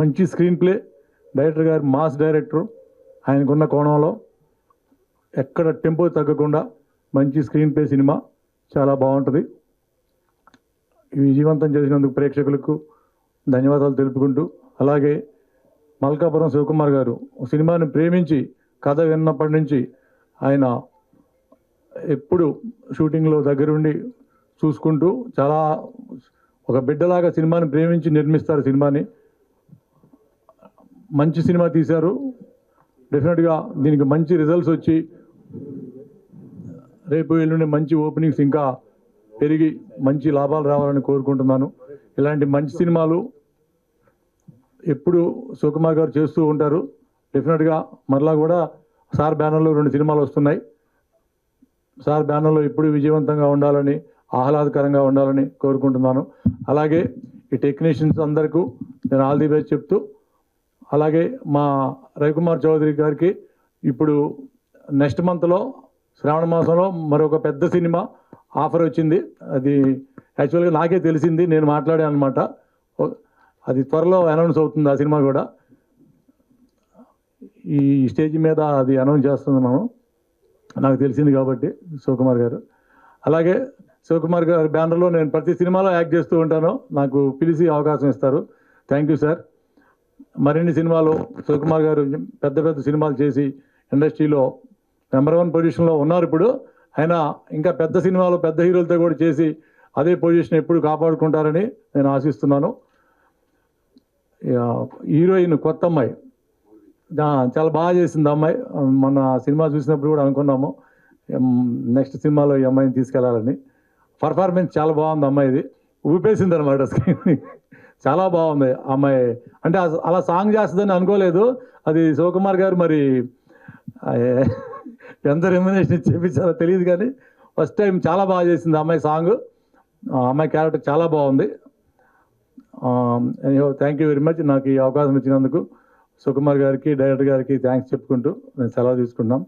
మంచి screenplay director గారు mass director ఆయనకున్న కోణంలో ఎక్కడ టెంపో తగ్గకుండా మంచి స్క్రీన్ ప్లే సినిమా. చాలా బాగుంటుంది. విజయవంతం చేసినందుకు ప్రేక్షకులకు ధన్యవాదాలు తెలుపుకుంటూ. అలాగే మల్కాపురం శివకుమార్ గారు సినిమాని ప్రేమించి కథ విన్నప్పటి నుంచి ఆయన ఎప్పుడు షూటింగ్లో దగ్గరుండి చూసుకుంటూ చాలా ఒక బిడ్డలాగా సినిమాని ప్రేమించి నిర్మిస్తారు సినిమాని. మంచి సినిమా తీశారు. డెఫినెట్గా దీనికి మంచి రిజల్ట్స్ వచ్చి రేపు ఎల్లుండి మంచి ఓపెనింగ్స్ ఇంకా పెరిగి మంచి లాభాలు రావాలని కోరుకుంటున్నాను. ఇలాంటి మంచి సినిమాలు ఎప్పుడు సుకుమార్ గారు చేస్తూ ఉంటారు. డెఫినెట్గా మరలా కూడా సార్ బ్యానర్లో రెండు సినిమాలు వస్తున్నాయి. సార్ బ్యానర్లో ఎప్పుడు విజయవంతంగా ఉండాలని ఆహ్లాదకరంగా ఉండాలని కోరుకుంటున్నాను. అలాగే ఈ టెక్నీషియన్స్ అందరికీ నేను ఆల్ ది బెస్ట్ చెప్తూ అలాగే మా రవికుమార్ చౌదరి గారికి ఇప్పుడు నెక్స్ట్ మంత్లో శ్రావణ మాసంలో మరొక పెద్ద సినిమా ఆఫర్ వచ్చింది. అది యాక్చువల్గా నాకే తెలిసింది నేను మాట్లాడాను అనమాట అది త్వరలో అనౌన్స్ అవుతుంది ఆ సినిమా కూడా. ఈ స్టేజ్ మీద అది అనౌన్స్ చేస్తున్నాను నాకు తెలిసింది కాబట్టి శివకుమార్ గారు. అలాగే శివకుమార్ గారి బ్యానర్లో నేను ప్రతి సినిమాలో యాక్ట్ చేస్తూ ఉంటాను. నాకు పిలిచి అవకాశం ఇస్తారు. Thank you sir. మరిన్ని సినిమాలు సుకుమార్ గారు పెద్ద పెద్ద సినిమాలు చేసి ఇండస్ట్రీలో నెంబర్ వన్ పొజిషన్లో ఉన్నారు ఇప్పుడు. ఆయన ఇంకా పెద్ద సినిమాలు పెద్ద హీరోలతో కూడా చేసి అదే పొజిషన్ ఎప్పుడు కాపాడుకుంటారని నేను ఆశిస్తున్నాను. హీరోయిన్ కొత్త అమ్మాయి. చాలా బాగా చేసింది అమ్మాయి. మొన్న సినిమా చూసినప్పుడు కూడా అనుకున్నాము. నెక్స్ట్ సినిమాలో ఈ అమ్మాయిని తీసుకెళ్ళాలని. పర్ఫార్మెన్స్ చాలా బాగుంది అమ్మాయిది. ఊపేసింది అనమాట స్క్రీన్ చాలా బాగుంది అమ్మాయి. అంటే అలా సాంగ్ చేస్తుందని అనుకోలేదు. అది శివకుమార్ గారు మరి ఎంత రెమ్యునేషన్ చేపించారో తెలియదు కానీ ఫస్ట్ టైం చాలా బాగా చేసింది ఆ అమ్మాయి సాంగ్. అమ్మాయి క్యారెక్టర్ చాలా బాగుంది. థ్యాంక్ యూ వెరీ మచ్ నాకు ఈ అవకాశం ఇచ్చినందుకు సుకుమార్ గారికి డైరెక్టర్ గారికి థ్యాంక్స్ చెప్పుకుంటూ నేను సెలవు తీసుకుంటున్నాం.